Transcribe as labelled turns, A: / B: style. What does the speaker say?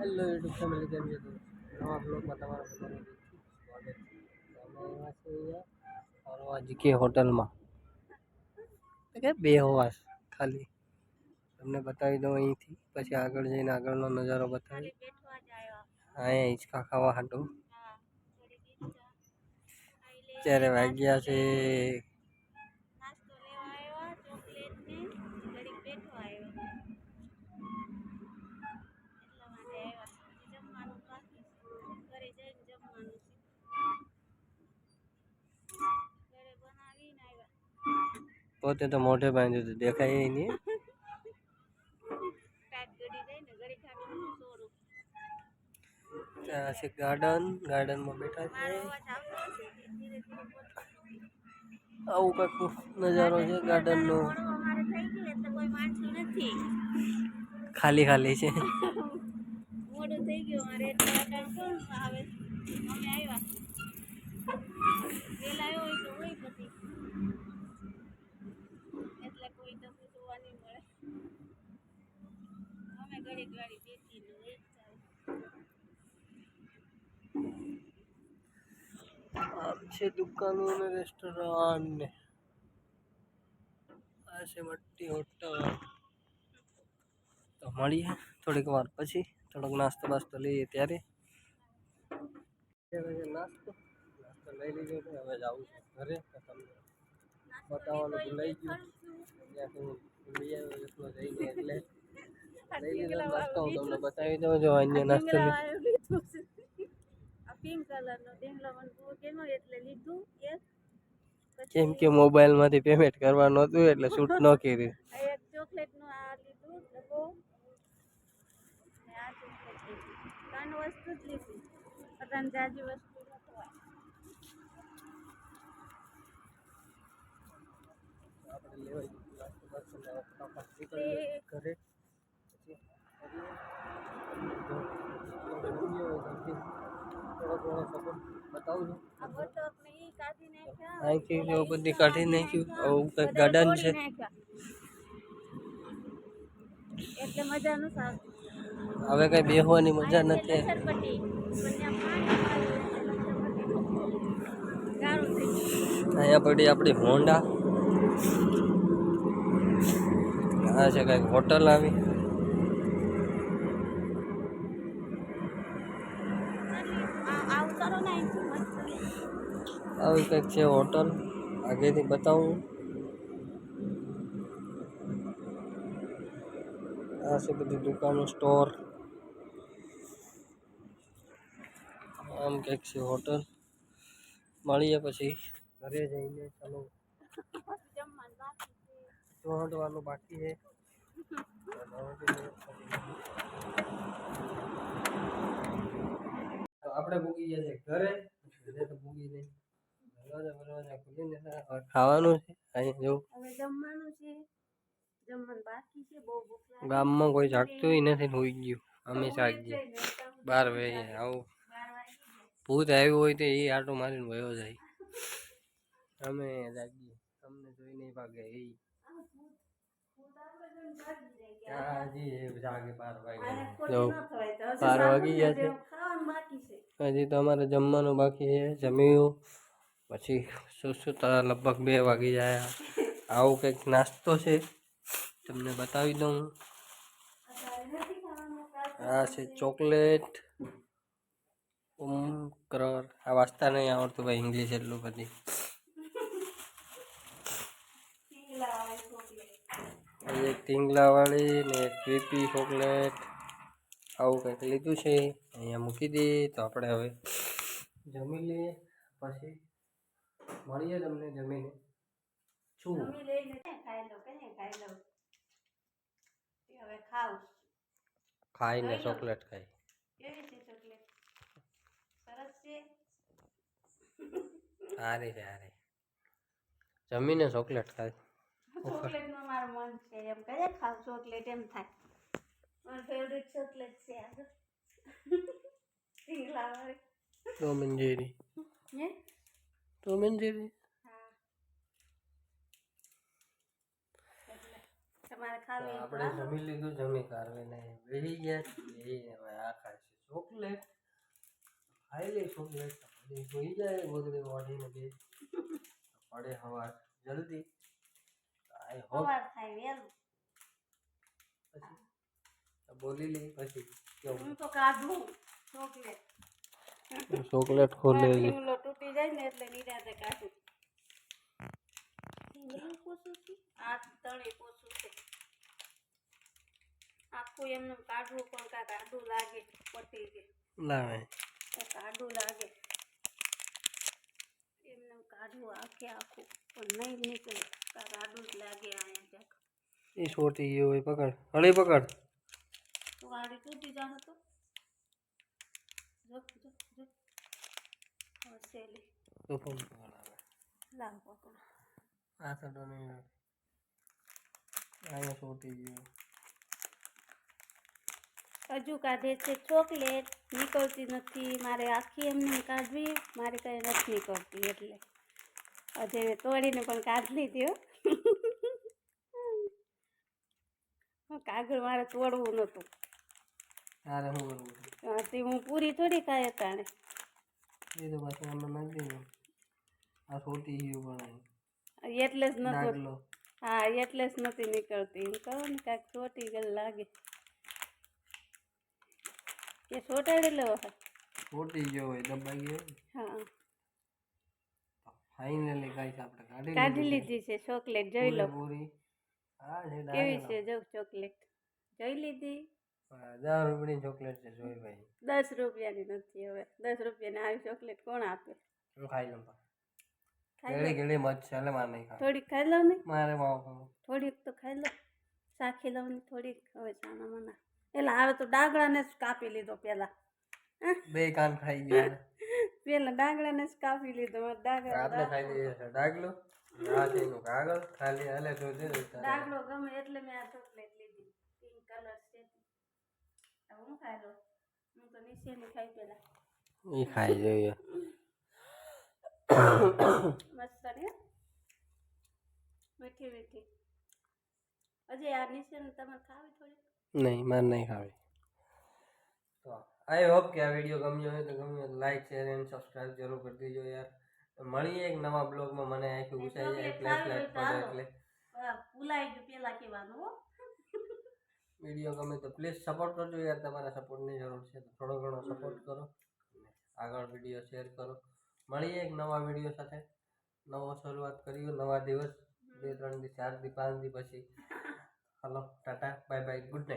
A: hello YouTube family के लिए हम आप लोग का तो और आज होटल में क्या
B: बेहोश खाली हमने बताई दो तो यहीं थी पीछे आगे जाइन आगे नजारो बताए हाँ इसका खावा हाँ चेहरे वाग्या से
A: પોતે તો મોઢે બાંધ્યું હતું દેખાય નહીં ત્યાં છે ગાર્ડન ગાર્ડનમાં બેઠા છે આવું કંઈક નજારો છે
B: ગાર્ડન ગાર્ડનનો
A: ખાલી ખાલી છે
B: મોડું એક ગાડી બેસી નું એક
A: આમ છે દુકાનો ને રેસ્ટોરન્ટ ને આ છે મટ્ટી હોટલ તો મળીએ થોડીક વાર પછી થોડોક નાસ્તો બાસ્તો લઈએ ત્યારે નાસ્તો નાસ્તો લઈ લીધો છે હવે જવું છે ઘરે તમને બતાવવાનું ભૂલાઈ ગયું ત્યાંથી લઈ આવ્યો એટલો જઈને એટલે નાસ્તો બતાવી દઉં જો અહીંયા નાસ્તો
B: પિંક કલરનો ડીંગલો મને બહુ ગમ્યો એટલે લીધું એક
A: કેમ કે મોબાઈલ માંથી પેમેન્ટ કરવાનું હતું એટલે શૂટ ન કર્યું
B: એક ચોકલેટ નું આ લીધું ડબ્બો ને આ ચોકલેટ ત્રણ વસ્તુ જ લીધી પણ જાજી વસ્તુ
A: ઘરે
B: નાખ્યું
A: બધી કાઢી નાખ્યું આવું કઈ ગાર્ડન છે હવે કઈ બેહવાની મજા નથી અહીંયા પડી આપણી હોન્ડા આ છે કઈક હોટલ આવી अब होटल आगे तो से बताऊँ ऐसे बड़ी दुकान स्टोर आम के अच्छे होटल मिली पी
B: घर जाइए चलो
A: तो तो बाकी है આપણે ભૂગી ગયા છે ઘરે ઘરે તો ભૂગી નહીં ગામમાં કોઈ જાગતું નથી હોઈ ગયું અમે જાગીએ બાર વાગે આવું ભૂત આવ્યું હોય તો એ આટો મારીને વયો જાય અમે જાગીએ તમને જોઈ નહીં ભાગે એ જાગે બાર વાગી ગયા છે
B: हां
A: जी तो हमारा जम्मानु बाकी है जमीयो પછી સુસુ તરા લગભગ 2 વાગી ગયા આવું કે નાસ્તો છે તમને બતાવી દઉં હા છે ચોકલેટ ઓમ કરર આ વાસ્તે નહી ઓર તો ભાઈ ઇંગ્લિશ
B: જ લઉં પછી
A: એ ટિંગલા વાળી ને ટીપી હોગલેટ આવું કંઈક લીધું છે અહીંયા મૂકી દઈએ તો આપણે હવે જમી લઈએ પછી મળીએ તમને જમીને શું ખાઈને ચોકલેટ ખાઈ સારી છે સારી જમીને ચોકલેટ ખાઈ
B: ચોકલેટમાં મારું મન છે એમ કરે ખાવ ચોકલેટ એમ થાય
A: చోట్ల వచ్చేయారు ఇంకా
B: Tom and Jerry Tom and Jerry
A: આપણે જમી લીધું જમી કારવીને વેરી ગયા છીએ હવે આ ખાય છે ચોકલેટ ખાઈ લે ચોકલેટ જોઈ જાય ગોદડી વાઢીને બે પડે હવાર જલ્દી આઈ હોપ
B: હવાર થાય વેલ
A: પછી બોલી લે પછી
B: હું તો કાઢું ચોકલેટ
A: ચોકલેટ
B: ખોલે લે તૂટી જાય ને એટલે નિરાતે કાઢું આ તણી પોસું છે આખું એમને કાઢવું પણ કાંઈક આડું લાગે પટી કે
A: લાવે
B: આડું લાગે એમને કાઢવું આખે આખું પણ નહીં નીકળે કાંઈક આડું જ લાગે અહીંયા
A: એ છોટી ગયો હોય પકડ હળી પકડ
B: જા
A: હતો
B: હજુ કાઢે છે ચોકલેટ નીકળતી નથી મારે આખી એમને કાઢવી મારે કંઈ નથી નીકળતી એટલે હજે તોડીને પણ કાઢ લીધી કાગળ મારે તોડવું નહોતું
A: તારે શું કરવું હા
B: તે હું પૂરી થોડી ખાય તાણે
A: એ તો પાછું આમાં નાખી દે આ છોટી ગયું પણ
B: એટલે જ
A: નતો
B: હા એટલે જ નથી નીકળતી હું કહું ને કાંઈક છોટી ગયેલ લાગે એ છોટાડેલો હોય
A: છોટી ગયો હોય દબાઈ ગયો
B: હા
A: ફાઇનલી ગાઈસ આપણે કાઢી
B: કાઢી લીધી છે ચોકલેટ જોઈ લો
A: પૂરી હા
B: કેવી છે જો ચોકલેટ જોઈ લીધી
A: હજાર રૂપિયાની ચોકલેટ છે જોઈ ભાઈ
B: દસ રૂપિયાની નથી હવે દસ રૂપિયાની આવી ચોકલેટ કોણ આપે
A: હું ખાઈ લઉં ગેડી ગેડી મત છે એટલે મારે નહીં ખાવ
B: થોડીક ખાઈ લઉં ને
A: મારે માવ
B: થોડીક તો ખાઈ લઉં સાખી લઉં ને થોડીક હવે ચાના મના એટલે હવે તો ડાગડાને જ કાપી લીધો પહેલા
A: બે કાન ખાઈ ગયા
B: પેલા ડાગડાને જ કાપી લીધો ડાગડા
A: ખાઈ લઈએ ડાગલો કાગળ ખાલી હાલે તો દે
B: ડાગલો ગમે એટલે મેં આ ચોકલેટ લીધી પિંક કલર છે હું ખાઈ લઉં હું તો નીચેની ખાઈ પેલા
A: એ ખાઈ જોઈએ
B: મસ્ત ને મીઠી મીઠી હજી આ નીચેની તમે ખાવી થોડી
A: નહીં મારે નહીં ખાવી તો આઈ હોપ કે આ વિડીયો ગમ્યો હોય તો ગમ્યો લાઈક શેર એન્ડ સબસ્ક્રાઇબ જરૂર કરી દેજો યાર મળીએ એક નવા બ્લોગમાં મને આખી ઉછાઈ જાય એટલે
B: એટલે ભૂલાઈ ગયું પેલા કહેવાનું
A: વિડીયો ગમે તો પ્લીઝ સપોર્ટ કરજો યાર તમારા સપોર્ટની જરૂર છે તો થોડો ઘણો સપોર્ટ કરો આગળ વિડીયો શેર કરો મળીએ એક નવા વિડીયો સાથે નવો શરૂઆત કરીએ નવા દિવસ બે ત્રણ દી ચાર દી પાંચ દી પછી hello tata bye bye good night